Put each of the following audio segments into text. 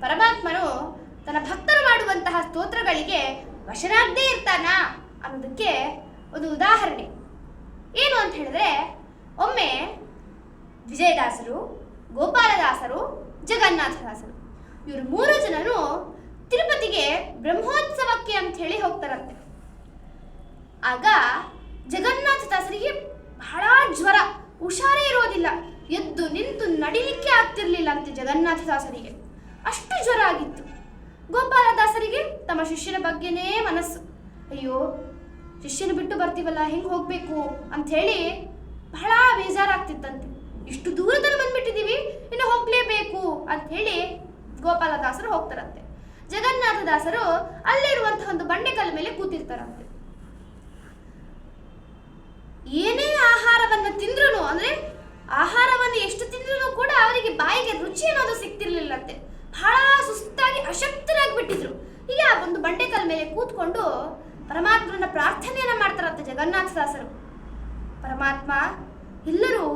ಪರಮಾತ್ಮನು ತನ್ನ ಭಕ್ತರು ಮಾಡುವಂತಹ ಸ್ತೋತ್ರಗಳಿಗೆ ವಶನಾಗ್ದೇ ಇರ್ತಾನ ಅನ್ನೋದಕ್ಕೆ ಒಂದು ಉದಾಹರಣೆ. ಏನು ಅಂತ ಹೇಳಿದ್ರೆ, ಒಮ್ಮೆ ವಿಜಯದಾಸರು, ಗೋಪಾಲದಾಸರು, ಜಗನ್ನಾಥದಾಸರು, ಇವರು ಮೂರು ಜನರು ತಿರುಪತಿಗೆ ಬ್ರಹ್ಮೋತ್ಸವಕ್ಕೆ ಅಂತ ಹೇಳಿ ಹೋಗ್ತಾರಂತೆ. ಆಗ ಜಗನ್ನಾಥದಾಸರಿಗೆ ಬಹಳ ಜ್ವರ, ಹುಷಾರೇ ಇರೋದಿಲ್ಲ. ಎದ್ದು ನಿಂತು ನಡಿಲಿಕ್ಕೆ ಆಗ್ತಿರ್ಲಿಲ್ಲ ಅಂತೆ ಜಗನ್ನಾಥದಾಸರಿಗೆ. ಅಷ್ಟು ಜ್ವರ ಆಗಿತ್ತು ಗೋಪಾಲದಾಸರಿಗೆ ತಮ್ಮ ಶಿಷ್ಯನ ಬಗ್ಗೆನೇ ಮನಸ್ಸು. ಅಯ್ಯೋ, ಶಿಷ್ಯನ ಬಿಟ್ಟು ಬರ್ತೀವಲ್ಲ, ಹೆಂಗೆ ಹೋಗ್ಬೇಕು ಅಂತ ಹೇಳಿ ಬಹಳ ಬೇಜಾರಾಗ್ತಿತ್ತಂತೆ. ಇಷ್ಟು ದೂರದಲ್ಲಿ ಬಂದ್ಬಿಟ್ಟಿದೀವಿ ಇನ್ನು ಹೋಗ್ಲೇಬೇಕು ಅಂತ ಹೇಳಿ ಗೋಪಾಲದಾಸರು ಹೋಗ್ತಾರಂತೆ. ಜಗನ್ನಾಥದಾಸರು ಅಲ್ಲಿರುವಂತಹ ಒಂದು ಬಂಡೆಕಲ್ಲ ಮೇಲೆ ಕೂತಿರ್ತಾರಂತೆ. ಏನೇ ಆಹಾರವನ್ನು ತಿಂದ್ರು ಅಂದ್ರೆ ಆಹಾರವನ್ನು ಎಷ್ಟು ತಿಂದ್ರು ಕೂಡ ಅವರಿಗೆ ಬಾಯಿಗೆ ರುಚಿ ಅನ್ನೋದು ಸಿಗ್ತಿರ್ಲಿಲ್ಲಂತೆ ಬಹಳ ಸುಸ್ತಾಗಿ ಅಶಕ್ತರಾಗಿ ಬಿಟ್ಟಿದ್ರು ಈಗ ಒಂದು ಬಂಡೆಕಲ್ ಮೇಲೆ ಕೂತ್ಕೊಂಡು ಪರಮಾತ್ಮನ ಪ್ರಾರ್ಥನೆಯನ್ನ ಮಾಡ್ತಾರಂತೆ ಜಗನ್ನಾಥದಾಸರು ಪರಮಾತ್ಮ, ಎಲ್ಲರೂ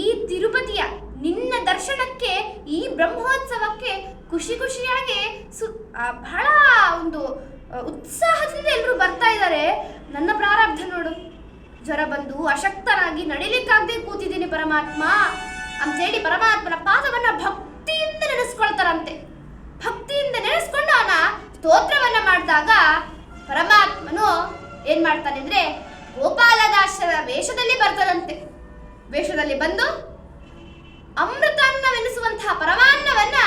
ಈ ತಿರುಪತಿಯ ನಿನ್ನ ದರ್ಶನಕ್ಕೆ, ಈ ಬ್ರಹ್ಮೋತ್ಸವಕ್ಕೆ ಖುಷಿ ಖುಷಿಯಾಗಿ ಸು ಬಹಳ ಒಂದು ಉತ್ಸಾಹದಿಂದ ಎಲ್ಲರೂ ಬರ್ತಾ ಇದ್ದಾರೆ ನನ್ನ ಪ್ರಾರಬ್ಧ ನೋಡು. ಜ್ವರ ಬಂದು ಅಶಕ್ತನಾಗಿ ನಡಿಲಿಕ್ಕಾಗದೆ ಕೂತಿದ್ದೀನಿ ಪರಮಾತ್ಮ. ಅಂತೇಳಿ ಪರಮಾತ್ಮನ ಪಾದವನ್ನ ಭಕ್ತಿಯಿಂದ ನೆನೆಸ್ಕೊಳ್ತಾರಂತೆ ಮಾಡಿದಾಗ ಪರಮಾತ್ಮನು ಏನ್ ಮಾಡ್ತಾನೆ ಅಂದ್ರೆ ಗೋಪಾಲದಾಸರ ವೇಷದಲ್ಲಿ ಬರ್ತಾರಂತೆ ವೇಷದಲ್ಲಿ ಬಂದು ಅಮೃತಾನ್ನವೆನಿಸುವಂತಹ ಪರಮಾನ್ನವನ್ನ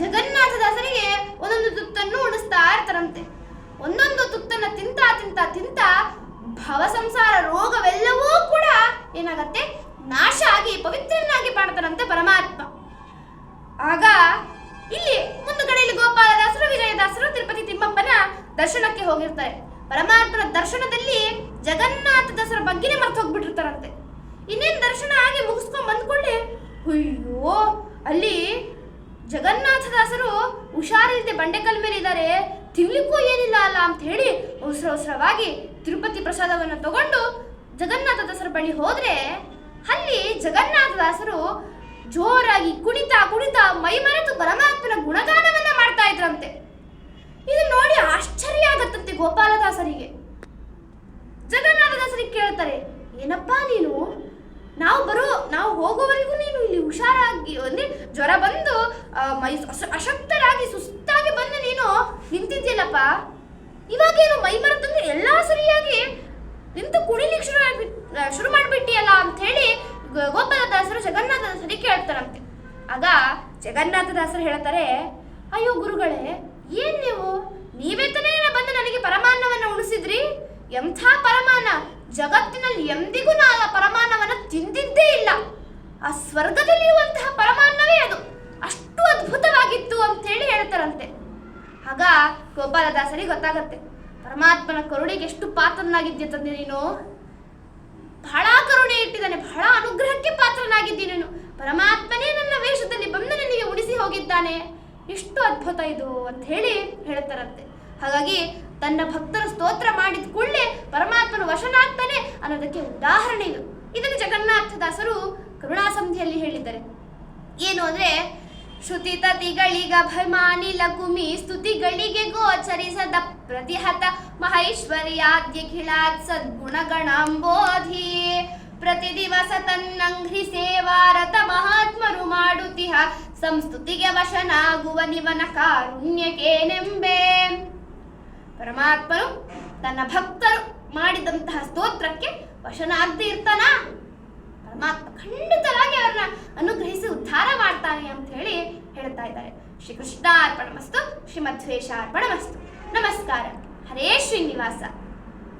ಜಗನ್ನಾಥದಾಸರಿಗೆ ಒಂದೊಂದು ತುತ್ತನ್ನು ಉಣಿಸ್ತಾ ಇರ್ತಾರಂತೆ. ಒಂದೊಂದು ತುತ್ತನ್ನ ತಿಂತ ತಿಂತ ತಿಂತ ಭವ ಸಂಸಾರ ರೋಗವೆಲ್ಲವೂ ಕೂಡ ಏನಾಗತ್ತೆ? ನಾಶ ಆಗಿ ಪವಿತ್ರನಾಗಿ ಮಾಡ್ತಾರಂತೆ ಪರಮಾತ್ಮ. ಆಗ ಇಲ್ಲಿ ಒಂದು ಕಡೆಯಲ್ಲಿ ಗೋಪಾಲದಾಸರು ವಿಜಯದಾಸರು ದರ್ಶನಕ್ಕೆ ಹೋಗಿರ್ತಾರೆ. ಪರಮಾತ್ಮನ ದರ್ಶನದಲ್ಲಿ ಜಗನ್ನಾಥ ದಾಸರ ಬಗ್ಗೆನೇ ಮರ್ತು ಹೋಗ್ಬಿಟ್ಟಿರ್ತಾರಂತೆ. ಇನ್ನೇನು ದರ್ಶನ ಆಗಿ ಮುಗಿಸ್ಕೊಂಡ್ ಬಂದ್ಕೊಳ್ಳಿ ಅಯ್ಯೋ, ಅಲ್ಲಿ ಜಗನ್ನಾಥದಾಸರು ಹುಷಾರಿಲ್ಲದೆ ಬಂಡೆಕಲ್ ಮೇಲೆ ಇದ್ದಾರೆ ತಿನ್ಲಿಕ್ಕೂ ಏನಿಲ್ಲ ಅಲ್ಲ ಅಂತ ಹೇಳಿ ಅವಸರ ಅವಸರವಾಗಿ ತಿರುಪತಿ ಪ್ರಸಾದವನ್ನು ತಗೊಂಡು ಜಗನ್ನಾಥ ದಾಸರ ಬಳಿ ಹೋದ್ರೆ, ಅಲ್ಲಿ ಜಗನ್ನಾಥದಾಸರು ಜೋರಾಗಿ ಕುಣಿತ ಕುಣಿತ ಮೈ ಮರೆತು ಪರಮಾತ್ಮನ ಗುಣಗಾನವನ್ನ ಮಾಡ್ತಾ ಇದ್ರಂತೆ. ಇದು ನೋಡಿ ಆಶ್ಚರ್ಯ ಆಗತ್ತಂತೆ ಗೋಪಾಲದಾಸರಿಗೆ. ಜಗನ್ನಾಥದಾಸರಿಗೆ ಕೇಳ್ತಾರೆ, ಏನಪ್ಪಾ ನೀನು? ನಾವು ಬರೋ, ನಾವು ಹೋಗೋವರೆಗೂ ನೀನು ಇಲ್ಲಿ ಹುಷಾರಾಗಿ, ಅಂದ್ರೆ ಜ್ವರ ಬಂದು ಮೈ ಅಶ- ಅಶಕ್ತರಾಗಿ, ಸುಸ್ತಾಗಿ ಬಂದು ನೀನು ನಿಂತಿದ್ಯಲ್ಲಪ್ಪ ಇವಾಗೇನು ಮೈ ಮರೆತಂದ್ರೆ ಎಲ್ಲಾ ಸರಿಯಾಗಿ ನಿಂತು ಕುಣಿಲಿಕ್ಕೆ ಶುರು ಶುರು ಮಾಡಿಬಿಟ್ಟಿಯಲ್ಲ ಅಂತ ಹೇಳಿ ಗೋಪಾಲದಾಸರು ಜಗನ್ನಾಥದಾಸರಿಗೆ ಕೇಳ್ತಾರಂತೆ. ಆಗ ಜಗನ್ನಾಥದಾಸರು ಹೇಳ್ತಾರೆ, ಅಯ್ಯೋ ಗುರುಗಳೇ ಏನ್ ನೀವು? ನೀವೇ ತಾನೇ ಬಂದು ನನಗೆ ಪರಮಾನ್ನವನ್ನು ಉಣಿಸಿದ್ರಿ? ಎಂಥ ಪರಮಾನ ಜಗತ್ತಿನಲ್ಲಿ ಎಂದಿಗೂ ನಾನು ಆ ಪರಮಾನವನ್ನ ತಿಂದಿದ್ದೇ ಇಲ್ಲ. ಆ ಸ್ವರ್ಗದಲ್ಲಿರುವಂತಹ ಪರಮಾನ್ನವೇ ಅದು. ಅಷ್ಟು ಅದ್ಭುತವಾಗಿತ್ತು ಅಂತ ಹೇಳಿ ಹೇಳ್ತಾರಂತೆ. ಆಗ ಗೋಪಾಲದಾಸರಿಗೆ ಗೊತ್ತಾಗತ್ತೆ. ಪರಮಾತ್ಮನ ಕರುಣೆಗೆ ಎಷ್ಟು ಪಾತ್ರನಾಗಿದ್ದೆ ತಂದೆ ನೀನು? ಬಹಳ ಕರುಣೆ ಇಟ್ಟಿದ್ದಾನೆ, ಬಹಳ ಅನುಗ್ರಹಕ್ಕೆ ಪಾತ್ರನಾಗಿದ್ದೀನಿ ನೀನು ಪರಮಾತ್ಮನೇ ನನ್ನ ವೇಷದಲ್ಲಿ ಬಂದು ನನಗೆ ಉಳಿಸಿ ಹೋಗಿದ್ದಾನೆ. ಎಷ್ಟು ಅದ್ಭುತ ಇದು ಅಂತ ಹೇಳಿ ಹೇಳ್ತಾರಂತೆ. ಹಾಗಾಗಿ ತನ್ನ ಭಕ್ತರ ಸ್ತೋತ್ರ ಮಾಡಿದ ಕೂಡಲೇ ಪರಮಾತ್ಮನ ವಶನಾಗ್ತಾನೆ ಅನ್ನೋದಕ್ಕೆ ಉದಾಹರಣೆ ಇದು. ಇದನ್ನು ಜಗನ್ನಾಥದಾಸರು ಕರುಣಾಸಂಧಿಯಲ್ಲಿ ಹೇಳಿದ್ದಾರೆ. ಏನು ಅಂದ್ರೆ, ಶ್ರುತಿ ತತಿಗಳಿಗಭಿಮಾನಿ ಲಕುಮಿ ಸ್ತುತಿಗಳಿಗೆ ಗೋಚರಿಸದ ಪ್ರತಿಹತ ಮಹೈಶ್ವರ್ಯಾದ್ಯಖಿಲಾತ್ ಸದ್ಗುಣಗಣಾಂಬೋಧಿ. ಪ್ರತಿ ದಿವಸ ತನ್ನಂಘ್ರಿ ಸೇವಾರತ ಮಹಾತ್ಮರು ಮಾಡುತ್ತಿಹ ಸಂಸ್ತುತಿಗೆ ವಶನಾಗುವ ನಿವನ ಕಾರುಣ್ಯಕೇನೆಂಬೆ. ಪರಮಾತ್ಮನು ತನ್ನ ಭಕ್ತರು ಮಾಡಿದಂತಹ ಸ್ತೋತ್ರಕ್ಕೆ ವಶನಾಗದೆ ಇರ್ತಾನ ಪರಮಾತ್ಮ ಖಂಡಿತವಾಗಿ ಅವ್ರನ್ನ ಅನುಗ್ರಹಿಸಿ ಉದ್ಧಾರ ಮಾಡ್ತಾನೆ ಅಂತ ಹೇಳಿ ಹೇಳ್ತಾ ಇದ್ದಾರೆ. ಶ್ರೀ ಕೃಷ್ಣಾರ್ಪಣ ಮಸ್ತು ಶ್ರೀಮಧ್ವೇಶಾರ್ಪಣ ಮಸ್ತು ನಮಸ್ಕಾರ. ಹರೇ ಶ್ರೀನಿವಾಸ.